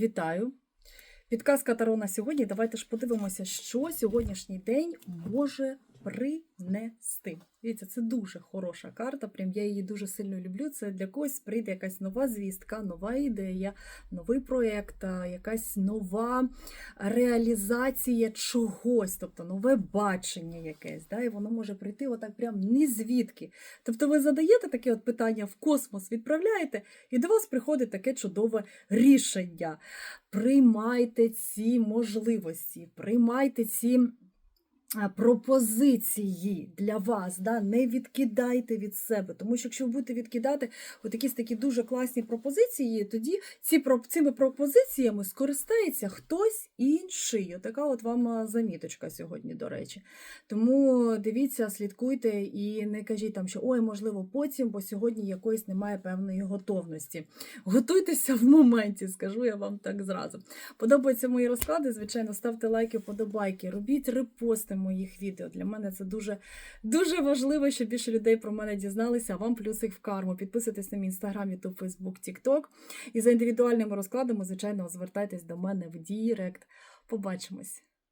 Вітаю! Підказка Таро на сьогодні. Давайте ж подивимося, що сьогоднішній день може принести. Дивіться, це дуже хороша карта. Прям я її дуже сильно люблю. Це для когось прийде якась нова звістка, нова ідея, новий проєкт, якась нова реалізація чогось, тобто нове бачення якесь. Да? І воно може прийти отак прям ні звідки. Тобто ви задаєте таке от питання в космос, відправляєте, і до вас приходить таке чудове рішення. Приймайте ці можливості, приймайте ці. А, Пропозиції для вас, да? не відкидайте від себе. Тому що якщо ви будете відкидати от якісь такі дуже класні пропозиції, тоді ці, цими пропозиціями скористається хтось інший. Отака от вам заміточка сьогодні, до речі. Тому дивіться, слідкуйте і не кажіть там, що ой, можливо, потім, бо сьогодні якоїсь немає певної готовності. Готуйтеся в моменті, скажу я вам так зразу. Подобаються мої розклади, звичайно, ставте лайки, подобайки, робіть репости моїх відео. Для мене це дуже, дуже важливо, щоб більше людей про мене дізналися, а вам плюсик в карму. Підписуйтесь на мій інстаграм, ютуб, фейсбук, тікток. І за індивідуальними розкладами, звичайно, звертайтесь до мене в Дірект. Побачимось!